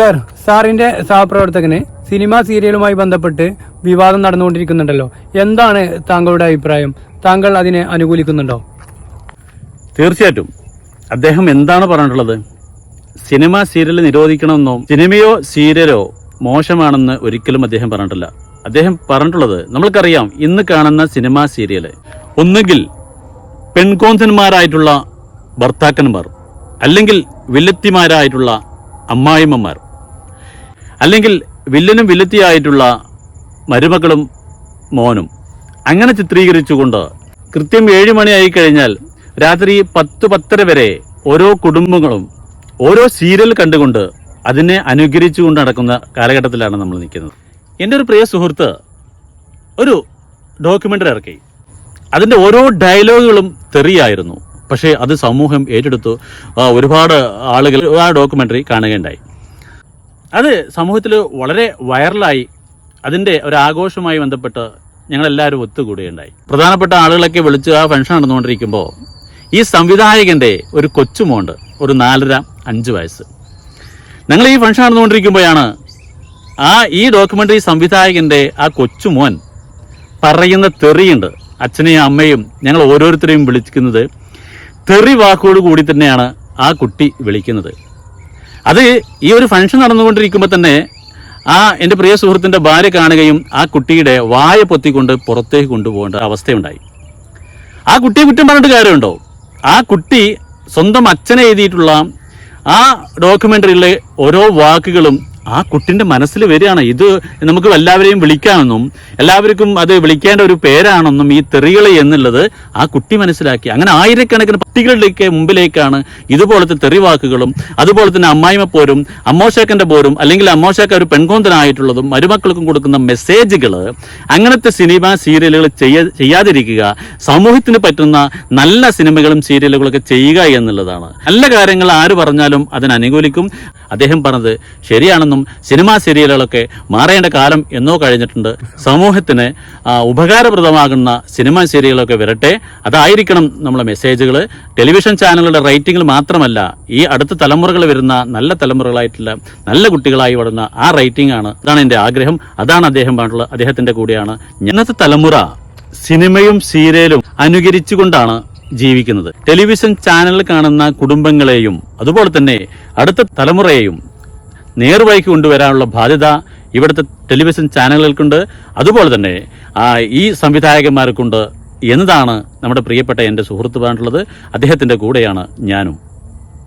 Sir സാറിന്റെ സഹപ്രവർത്തകന് cinema സീരിയലുമായി ബന്ധപ്പെട്ട് വിവാദം നടന്നുകൊണ്ടിരിക്കുന്നുണ്ടല്ലോ. എന്താണ് താങ്കളുടെ അഭിപ്രായം? താങ്കൾ അതിനെ അനുകൂലിക്കുന്നുണ്ടോ? തീർച്ചയായിട്ടും. അദ്ദേഹം എന്താണ് പറഞ്ഞിട്ടുള്ളത്? സിനിമ സീരിയൽ നിരോധിക്കണമെന്നോ സിനിമയോ സീരിയലോ മോശമാണെന്ന് ഒരിക്കലും അദ്ദേഹം പറഞ്ഞിട്ടില്ല. അദ്ദേഹം പറഞ്ഞിട്ടുള്ളത് നമ്മൾക്കറിയാം ഇന്ന് കാണുന്ന സിനിമ സീരിയൽ. ഒന്നുകിൽ പെൺകോന്തന്മാരായിട്ടുള്ള ഭർത്താക്കന്മാർ അല്ലെങ്കിൽ വില്ലത്തിമാരായിട്ടുള്ള അമ്മായിമ്മമാർ. അല്ലെങ്കിൽ വില്ലനും വില്ലത്തിയായിട്ടുള്ള മരുമക്കളും മോനും. അങ്ങനെ ചിത്രീകരിച്ചുകൊണ്ട് കൃത്യം ഏഴ് മണിയായി കഴിഞ്ഞാൽ രാത്രി പത്ത് പത്തര വരെ ഓരോ കുടുംബങ്ങളും ഓരോ സീരിയൽ കണ്ടുകൊണ്ട് അതിനെ അനുകരിച്ചുകൊണ്ട് നടക്കുന്ന കാലഘട്ടത്തിലാണ് നമ്മൾ നിൽക്കുന്നത്. എന്റെ ഒരു പ്രിയ സുഹൃത്ത് ഒരു ഡോക്യുമെന്ററി ഇറക്കി. അതിന്റെ ഓരോ ഡയലോഗുകളും തെറിയായിരുന്നു. പക്ഷേ അത് സമൂഹം ഏറ്റെടുത്തു. ഒരുപാട് ആളുകൾ ആ ഡോക്യുമെന്ററി കാണുകയുണ്ടായി. അത് സമൂഹത്തിൽ വളരെ വൈറലായി അതിന്റെ ഒരു ആഘോഷവുമായി ബന്ധപ്പെട്ട് ഞങ്ങളെല്ലാവരും ഒത്തുകൂടുകയുണ്ടായി. പ്രധാനപ്പെട്ട ആളുകളൊക്കെ വിളിച്ച് ആ ഫംഗ്ഷൻ നടന്നുകൊണ്ടിരിക്കുമ്പോൾ ഈ സംവിധായകന്റെ ഒരു കൊച്ചുമോണ്ട് ഒരു നാലര അഞ്ച് വയസ്സ്. ഞങ്ങൾ ഈ ഫംഗ്ഷൻ നടന്നുകൊണ്ടിരിക്കുമ്പോഴാണ് ആ ഈ ഡോക്യുമെന്ററി സംവിധായകന്റെ ആ കൊച്ചുമോൻ പറയുന്ന തെറിയുണ്ട്. അച്ഛനെയും അമ്മയും ഞങ്ങൾ ഓരോരുത്തരെയും വിളിക്കുന്നത് തെറി വാക്കോട് കൂടി തന്നെയാണ് ആ കുട്ടി വിളിക്കുന്നത്. അത് ഈ ഒരു ഫംഗ്ഷൻ നടന്നുകൊണ്ടിരിക്കുമ്പോൾ തന്നെ ആ എന്റെ പ്രിയ സുഹൃത്തിന്റെ ഭാര്യ കാണുകയും ആ കുട്ടിയുടെ വായ പൊത്തിക്കൊണ്ട് പുറത്തേക്ക് കൊണ്ടുപോകേണ്ട അവസ്ഥയുണ്ടായി. ആ കുട്ടിയെ കുറ്റം പറഞ്ഞിട്ട് കാര്യമുണ്ടോ? ആ കുട്ടി സ്വന്തം അച്ഛനെ എഴുതിയിട്ടുള്ള ആ ഡോക്യുമെന്ററിയിലെ ഓരോ വാക്കുകളും ആ കുട്ടിന്റെ മനസ്സിൽ വരികയാണ്. ഇത് നമുക്ക് എല്ലാവരെയും വിളിക്കാമെന്നും എല്ലാവർക്കും അത് വിളിക്കേണ്ട ഒരു പേരാണെന്നും ഈ തെറികളെ എന്നുള്ളത് ആ കുട്ടി മനസ്സിലാക്കി. അങ്ങനെ ആയിരക്കണക്കിന് കുട്ടികളുടെ മുമ്പിലേക്കാണ് ഇതുപോലത്തെ തെറിവാക്കുകളും അതുപോലെ തന്നെ അമ്മായിമ പോരും അമ്മോശാക്കന്റെ പോരും അല്ലെങ്കിൽ അമ്മോശാക്ക ഒരു പെൺകോന്തനായിട്ടുള്ളതും മരുമക്കൾക്കും കൊടുക്കുന്ന മെസ്സേജുകൾ അങ്ങനത്തെ സിനിമ സീരിയലുകൾ ചെയ്യ ചെയ്യാതിരിക്കുക സമൂഹത്തിന് പറ്റുന്ന നല്ല സിനിമകളും സീരിയലുകളൊക്കെ ചെയ്യുക എന്നുള്ളതാണ്. നല്ല കാര്യങ്ങൾ ആര് പറഞ്ഞാലും അതിന് അനുകൂലിക്കും അദ്ദേഹം പറഞ്ഞത് ശരിയാണെന്നും സിനിമാ സീരിയലുകളൊക്കെ മാറേണ്ട കാലം എന്നോ കഴിഞ്ഞിട്ടുണ്ട്. സമൂഹത്തിന് ഉപകാരപ്രദമാകുന്ന സിനിമാ സീരിയലുകളൊക്കെ വരട്ടെ. അതായിരിക്കണം നമ്മളെ മെസ്സേജുകൾ ടെലിവിഷൻ ചാനലുകളുടെ റേറ്റിംഗിൽ മാത്രമല്ല ഈ അടുത്ത തലമുറകൾ വരുന്ന നല്ല തലമുറകളായിട്ടുള്ള നല്ല കുട്ടികളായി വളർന്ന ആ റേറ്റിംഗ് ആണ്. അതാണ് എന്റെ ആഗ്രഹം. അതാണ് അദ്ദേഹം പറഞ്ഞിട്ടുള്ളത് അദ്ദേഹത്തിന്റെ കൂടെയാണ്. ഇന്നത്തെ തലമുറ സിനിമയും സീരിയലും അനുകരിച്ചുകൊണ്ടാണ് ജീവിക്കുന്നത്. ടെലിവിഷൻ ചാനലിൽ കാണുന്ന കുടുംബങ്ങളെയും അതുപോലെ തന്നെ അടുത്ത തലമുറയെയും നേർവഴിക്ക് കൊണ്ടുവരാനുള്ള ബാധ്യത ഇവിടുത്തെ ടെലിവിഷൻ ചാനലുകൾക്കുണ്ട്. അതുപോലെ തന്നെ ഈ സംവിധായകന്മാർക്കുണ്ട് എന്നതാണ് നമ്മുടെ പ്രിയപ്പെട്ട എന്റെ സുഹൃത്ത് പറഞ്ഞിട്ടുള്ളത് അദ്ദേഹത്തിന്റെ കൂടെയാണ് ഞാനും.